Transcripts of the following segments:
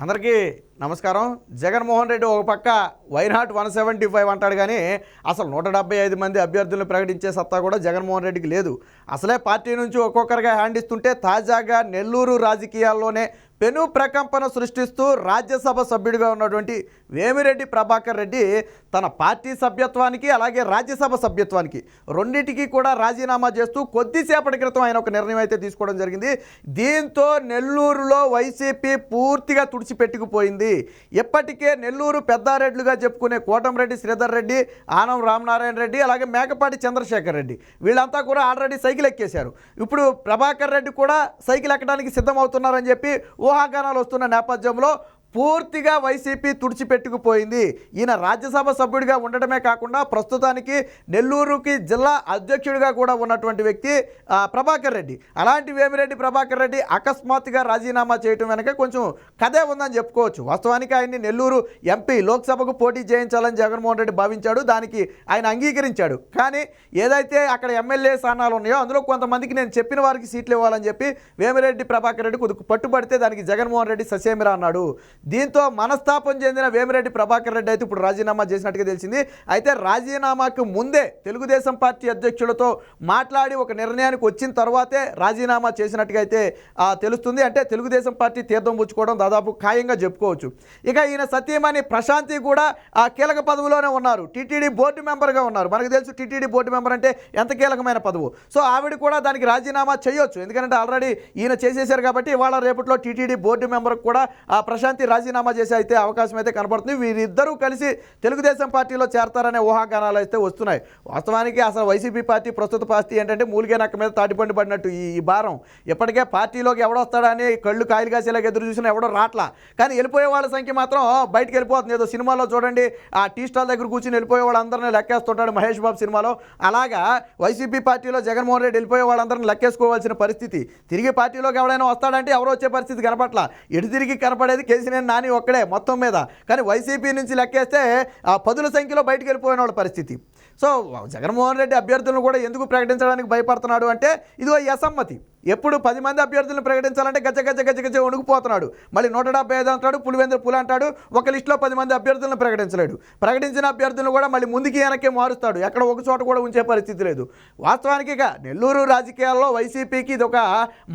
అందరికీ నమస్కారం. జగన్మోహన్ రెడ్డి ఒక పక్క వైనాట్ వన్ సెవెంటీ ఫైవ్ అంటాడు కానీ అసలు నూట డెబ్బై ఐదు మంది అభ్యర్థులను ప్రకటించే సత్తా కూడా జగన్మోహన్ రెడ్డికి లేదు. అసలే పార్టీ నుంచి ఒక్కొక్కరిగా హ్యాండ్ ఇస్తుంటే తాజాగా నెల్లూరు రాజకీయాల్లోనే పెను ప్రకంపన సృష్టిస్తూ రాజ్యసభ సభ్యుడిగా ఉన్నటువంటి వేమిరెడ్డి ప్రభాకర్ రెడ్డి తన పార్టీ సభ్యత్వానికి అలాగే రాజ్యసభ సభ్యత్వానికి రెండింటికి కూడా రాజీనామా చేస్తూ కొద్దిసేపటి క్రితం ఆయన ఒక నిర్ణయం అయితే తీసుకోవడం జరిగింది. దీంతో నెల్లూరులో వైసీపీ పూర్తిగా తుడిచిపెట్టుకుపోయింది. ఇప్పటికే నెల్లూరు పెద్దారెడ్లుగా చెప్పుకునే కోటంరెడ్డి శ్రీధర్ రెడ్డి ఆనం రామనారాయణ రెడ్డి అలాగే మేకపాటి చంద్రశేఖర్ రెడ్డి. వీళ్ళంతా కూడా ఆల్రెడీ సైకిల్ ఎక్కేశారు. ఇప్పుడు ప్రభాకర్ రెడ్డి కూడా సైకిల్ ఎక్కడానికి సిద్ధమవుతున్నారని చెప్పి ఊహాగానాలు వస్తున్న నేపథ్యంలో పూర్తిగా వైసీపీ తుడిచిపెట్టుకుపోయింది. ఈయన రాజ్యసభ సభ్యుడిగా ఉండటమే కాకుండా ప్రస్తుతానికి నెల్లూరుకి జిల్లా అధ్యక్షుడిగా కూడా ఉన్నటువంటి వ్యక్తి ప్రభాకర్ రెడ్డి. అలాంటి వేమిరెడ్డి ప్రభాకర్ రెడ్డి అకస్మాత్తుగా రాజీనామా చేయటం వెనక కొంచెం కథే ఉందని చెప్పుకోవచ్చు. వాస్తవానికి ఆయన్ని నెల్లూరు ఎంపీ లోక్సభకు పోటీ చేయించాలని జగన్మోహన్ రెడ్డి భావించాడు. దానికి ఆయన అంగీకరించాడు. కానీ ఏదైతే అక్కడ ఎమ్మెల్యే స్థానాలు ఉన్నాయో అందులో కొంతమందికి నేను చెప్పిన వారికి సీట్లు ఇవ్వాలని చెప్పి వేమిరెడ్డి ప్రభాకర్ రెడ్డి కొద్దిగా పట్టుబడితే దానికి జగన్మోహన్ రెడ్డి ససేమిరా అన్నాడు. దీంతో మనస్తాపం చెందిన వేమిరెడ్డి ప్రభాకర్ రెడ్డి అయితే ఇప్పుడు రాజీనామా చేసినట్టుగా తెలిసింది. అయితే రాజీనామాకు ముందే తెలుగుదేశం పార్టీ అధ్యక్షులతో మాట్లాడి ఒక నిర్ణయానికి వచ్చిన తర్వాతే రాజీనామా చేసినట్టుగా అయితే తెలుస్తుంది. అంటే తెలుగుదేశం పార్టీ తీర్థం పుచ్చుకోవడం దాదాపు ఖాయంగా చెప్పుకోవచ్చు. ఇక ఈయన సత్యమణి ప్రశాంతి కూడా ఆ కీలక పదవిలోనే ఉన్నారు. టీటీడీ బోర్డు మెంబర్గా ఉన్నారు. మనకు తెలుసు టీటీడీ బోర్డు మెంబర్ అంటే ఎంత కీలకమైన పదవు. సో ఆవిడ కూడా దానికి రాజీనామా చేయొచ్చు. ఎందుకంటే ఆల్రెడీ ఈయన చేసేశారు కాబట్టి ఇవాళ రేపట్లో టీటీడీ బోర్డు మెంబర్ కూడా ఆ ప్రశాంతి రాజీనామా చేసి అయితే అవకాశం అయితే కనబడుతుంది. వీరిద్దరూ కలిసి తెలుగుదేశం పార్టీలో చేరతారనే ఊహాగానాలు అయితే వస్తున్నాయి. వాస్తవానికి అసలు వైసీపీ పార్టీ ప్రస్తుత పార్టీ ఏంటంటే మూలిగే నక్క మీద తాటిపండి పడినట్టు ఈ భారం. ఇప్పటికే పార్టీలోకి ఎవడొస్తాడని కళ్ళు కాయలు కాసేలాగా ఎదురు చూసినా ఎవడో రాట్లా. కానీ వెళ్ళిపోయే వాళ్ళ సంఖ్య మాత్రం బయటకు వెళ్ళిపోతుంది. ఏదో సినిమాలో చూడండి ఆ టీ స్టాల్ దగ్గర కూర్చుని వెళ్ళిపోయే వాళ్ళందరినీ లెక్కేస్తుంటాడు మహేష్ బాబు సినిమాలో. అలాగా వైసీపీ పార్టీలో జగన్మోహన్ రెడ్డి వెళ్ళిపోయే వాళ్ళందరినీ లెక్కేసుకోవాల్సిన పరిస్థితి. తిరిగి పార్టీలోకి ఎవడైనా వస్తాడంటే ఎవరో వచ్చే పరిస్థితి కనపట్ల. ఎటు తిరిగి కనపడేది కేసీనేని నాని ఒక్కడే మొత్తం మీద. కానీ వైసీపీ నుంచి లెక్కేస్తే ఆ పదుల సంఖ్యలో బయటకు వెళ్ళిపోయిన వాళ్ళ పరిస్థితి. సో జగన్మోహన్ రెడ్డి అభ్యర్థులను కూడా ఎందుకు ప్రకటించడానికి భయపడుతున్నాడు అంటే ఇది అసమ్మతి. ఎప్పుడు పది మంది అభ్యర్థులను ప్రకటించాలంటే గజ గజ గజ గజ వణుకుపోతున్నాడు. మళ్ళీ నూట డెబ్బై ఐదు అంటాడు పులివేంద్ర పులి అంటాడు ఒక లిస్టులో పది మంది అభ్యర్థులను ప్రకటించలేడు. ప్రకటించిన అభ్యర్థులను కూడా మళ్ళీ ముందుకి వెనక్కి మారుస్తాడు. ఎక్కడ ఒక చోట కూడా ఉంచే పరిస్థితి లేదు. వాస్తవానికి ఇక నెల్లూరు రాజకీయాల్లో వైసీపీకి ఇది ఒక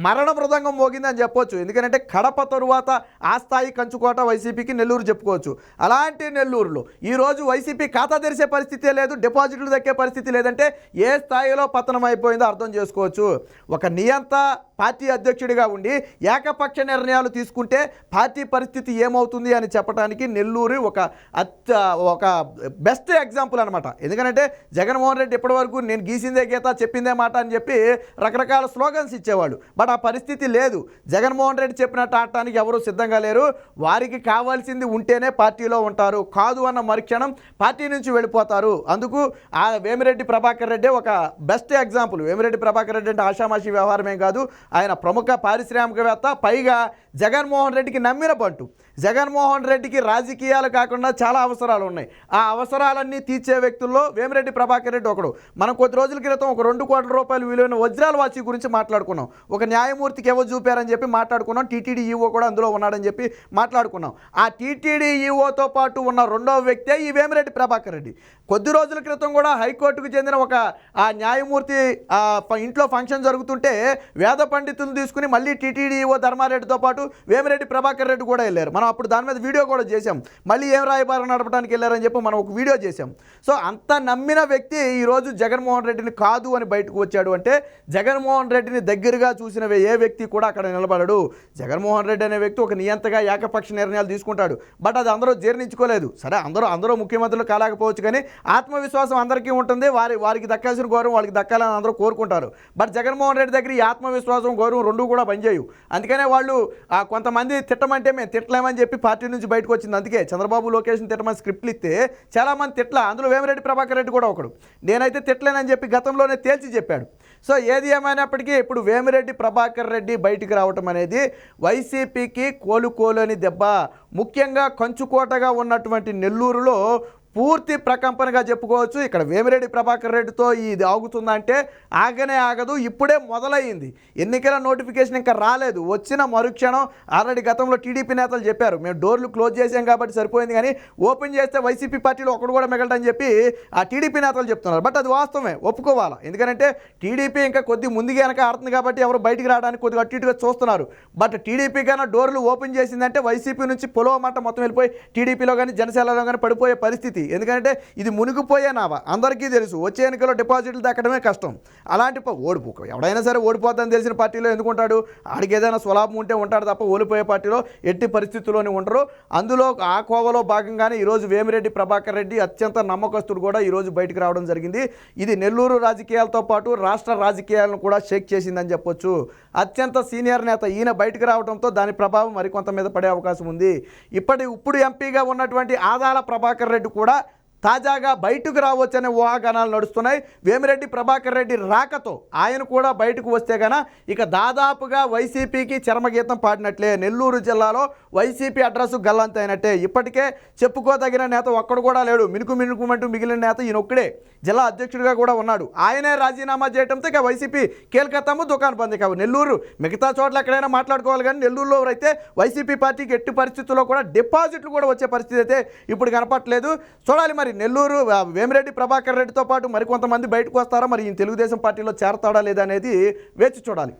మరణ మృదంగం మోగిందని చెప్పొచ్చు. ఎందుకంటే కడప తరువాత ఆ స్థాయి కంచుకోట వైసీపీకి నెల్లూరు చెప్పుకోవచ్చు. అలాంటి నెల్లూరులో ఈరోజు వైసీపీ ఖాతా తెరిచే పరిస్థితే లేదు డిపాజిట్లు దక్కే పరిస్థితి లేదంటే ఏ స్థాయిలో పతనం అయిపోయిందో అర్థం చేసుకోవచ్చు. ఒక నియంత్రణ た పార్టీ అధ్యక్షుడిగా ఉండి ఏకపక్ష నిర్ణయాలు తీసుకుంటే పార్టీ పరిస్థితి ఏమవుతుంది అని చెప్పడానికి నెల్లూరు ఒక అత్య ఒక బెస్ట్ ఎగ్జాంపుల్ అనమాట ఎందుకంటే జగన్మోహన్ రెడ్డి ఇప్పటివరకు నేను గీసిందే గీత చెప్పిందే మాట అని చెప్పి రకరకాల స్లోగన్స్ ఇచ్చేవాడు బట్ ఆ పరిస్థితి లేదు. జగన్మోహన్ రెడ్డి చెప్పినట్టు ఆడటానికి ఎవరు సిద్ధంగా లేరు. వారికి కావాల్సింది ఉంటేనే పార్టీలో ఉంటారు. కాదు అన్న మరుక్షణం పార్టీ నుంచి వెళ్ళిపోతారు. అందుకు ఆ వేమిరెడ్డి ప్రభాకర్ రెడ్డి ఒక బెస్ట్ ఎగ్జాంపుల్ వేమిరెడ్డి ప్రభాకర్ రెడ్డి అంటే ఆషామాషి వ్యవహారమే కాదు. ఆయన ప్రముఖ పారిశ్రామికవేత్త పైగా జగన్మోహన్ రెడ్డికి నమ్మిన బంటు. జగన్మోహన్ రెడ్డికి రాజకీయాలు కాకుండా చాలా అవసరాలు ఉన్నాయి. ఆ అవసరాలన్నీ తీర్చే వ్యక్తుల్లో వేమిరెడ్డి ప్రభాకర్ రెడ్డి ఒకడు. మనం కొద్ది రోజుల క్రితం ఒక రెండు కోట్ల రూపాయలు విలువైన వజ్రాల వాచి గురించి మాట్లాడుకున్నాం. ఒక న్యాయమూర్తికి ఎవరు చూపారని చెప్పి మాట్లాడుకున్నాం. టీటీడీ ఈవో కూడా అందులో ఉన్నాడని చెప్పి మాట్లాడుకున్నాం. ఆ టీటీడీ ఈవోతో పాటు ఉన్న రెండవ వ్యక్తే ఈ వేమిరెడ్డి ప్రభాకర్ రెడ్డి. కొద్ది రోజుల క్రితం కూడా హైకోర్టుకు చెందిన ఒక ఆ న్యాయమూర్తి ఇంట్లో ఫంక్షన్ జరుగుతుంటే వేద పండితులు తీసుకుని మళ్ళీ టీటీడీ ఈవో ధర్మారెడ్డితో పాటు వేమిరెడ్డి ప్రభాకర్ రెడ్డి కూడా వెళ్ళారు. మనం అప్పుడు దాని మీద వీడియో కూడా చేశాం. మళ్ళీ ఏం రాయబారం నడపడానికి వెళ్ళారని చెప్పి మనం ఒక వీడియో చేశాం. సో అంత నమ్మిన వ్యక్తి ఈరోజు జగన్మోహన్ రెడ్డిని కాదు అని బయటకు వచ్చాడు అంటే జగన్మోహన్ రెడ్డిని దగ్గరగా చూసిన ఏ వ్యక్తి కూడా అక్కడ నిలబడడు. జగన్మోహన్ రెడ్డి అనే వ్యక్తి ఒక నియంతగా ఏకపక్ష నిర్ణయాలు తీసుకుంటాడు. బట్ అది అందరూ జీర్ణించుకోలేదు. సరే అందరూ అందరూ ముఖ్యమంత్రులు కాలేకపోవచ్చు కానీ ఆత్మవిశ్వాసం అందరికీ ఉంటుంది. వారి వారికి దక్కాల్సిన గౌరవం వాళ్ళకి దక్కాలని అందరూ కోరుకుంటారు. బట్ జగన్మోహన్ రెడ్డి దగ్గర ఈ ఆత్మవిశ్వాసం గౌరవం రెండు కూడా పనిచేయవు. అందుకనే వాళ్ళు కొంతమంది తిట్టమంటే మేము తిట్టలేమని చెప్పి పార్టీ నుంచి బయటకు వచ్చింది. అందుకే చంద్రబాబు లోకేష్ని తిట్టమని స్క్రిప్ట్లు ఇస్తే చాలామంది తిట్ల. అందులో వేమిరెడ్డి ప్రభాకర్ రెడ్డి కూడా ఒకడు. నేనైతే తిట్టలేనని చెప్పి గతంలోనే తేల్చి చెప్పాడు. సో ఏది ఏమైనప్పటికీ ఇప్పుడు వేమిరెడ్డి ప్రభాకర్ రెడ్డి బయటికి రావటం అనేది వైసీపీకి కోలుకోలేని దెబ్బ. ముఖ్యంగా కంచుకోటగా ఉన్నటువంటి నెల్లూరులో పూర్తి ప్రకంపనగా చెప్పుకోవచ్చు. ఇక్కడ వేమిరెడ్డి ప్రభాకర్ రెడ్డితో ఇది ఆగుతుందంటే ఆగనే ఆగదు ఇప్పుడే మొదలయ్యింది. ఎన్నికల నోటిఫికేషన్ ఇంకా రాలేదు. వచ్చిన మరుక్షణం ఆల్రెడీ గతంలో టీడీపీ నేతలు చెప్పారు మేము డోర్లు క్లోజ్ చేసాం కాబట్టి సరిపోయింది కానీ ఓపెన్ చేస్తే వైసీపీ పార్టీలో ఒకడు కూడా మిగలడని చెప్పి ఆ టీడీపీ నేతలు చెప్తున్నారు. బట్ అది వాస్తవమే ఒప్పుకోవాలా? ఎందుకంటే టీడీపీ ఇంకా కొద్ది ముందుగా వెనక ఆడుతుంది కాబట్టి ఎవరు బయటికి రావడానికి కొద్దిగా అటు ఇటుగా చూస్తున్నారు. బట్ టీడీపీ కన్నా డోర్లు ఓపెన్ చేసిందంటే వైసీపీ నుంచి పొలవ మాట మొత్తం వెళ్ళిపోయి టీడీపీలో కానీ జనసేనలో కానీ పడిపోయే పరిస్థితి. ఎందుకంటే ఇది మునిగిపోయే నావా. అందరికీ తెలుసు వచ్చే ఎన్నికల్లో డిపాజిట్లు దక్కడమే కష్టం. అలాంటి ఓడిపో ఎవడైనా సరే ఓడిపోద్దని తెలిసిన పార్టీలో ఎందుకుంటాడు? ఆడికి ఏదైనా స్వలాభం ఉంటే ఉంటాడు తప్ప ఓడిపోయే పార్టీలో ఎట్టి పరిస్థితుల్లోనే ఉండరు. అందులో ఆ కోవలో భాగంగానే ఈరోజు వేమిరెడ్డి ప్రభాకర్ రెడ్డి అత్యంత నమ్మకస్తుడు కూడా ఈరోజు బయటకు రావడం జరిగింది. ఇది నెల్లూరు రాజకీయాలతో పాటు రాష్ట్ర రాజకీయాలను కూడా షేక్ చేసిందని చెప్పొచ్చు. అత్యంత సీనియర్ నేత ఈయన బయటకు రావడంతో దాని ప్రభావం మరికొంత మీద పడే అవకాశం ఉంది. ఇప్పటి ఇప్పుడు ఎంపీగా ఉన్నటువంటి ఆదాల ప్రభాకర్ రెడ్డి కూడా తాజాగా బయటకు రావచ్చనే ఊహాగానాలు నడుస్తున్నాయి. వేమిరెడ్డి ప్రభాకర్ రెడ్డి రాకతో ఆయన కూడా బయటకు వస్తే గన ఇక దాదాపుగా వైసీపీకి చర్మగీతం పాడినట్లే. నెల్లూరు జిల్లాలో వైసీపీ అడ్రస్ గల్లంతైనట్టే ఇప్పటికే చెప్పుకోదగిన నేత ఒక్కడు కూడా లేడు. మినుకు మినుకుమంటూ మిగిలిన నేత ఈయన ఒక్కడే. జిల్లా అధ్యక్షుడిగా కూడా ఉన్నాడు. ఆయనే రాజీనామా చేయడంతో ఇక వైసీపీ కేల్కతాము దుకాణం బంద్ కావు. నెల్లూరు మిగతా చోట్ల ఎక్కడైనా మాట్లాడుకోవాలి కానీ నెల్లూరులో అయితే వైసీపీ పార్టీకి ఎట్టి పరిస్థితుల్లో కూడా డిపాజిట్లు కూడా వచ్చే పరిస్థితి అయితే ఇప్పుడు కనపట్లేదు చూడాలి మరి నెల్లూరు వేమిరెడ్డి ప్రభాకర్ రెడ్డితో పాటు మరికొంతమంది బయటకు వస్తారా? మరి ఈ తెలుగుదేశం పార్టీలో చేరతాడా లేదా అనేది వేచి చూడాలి.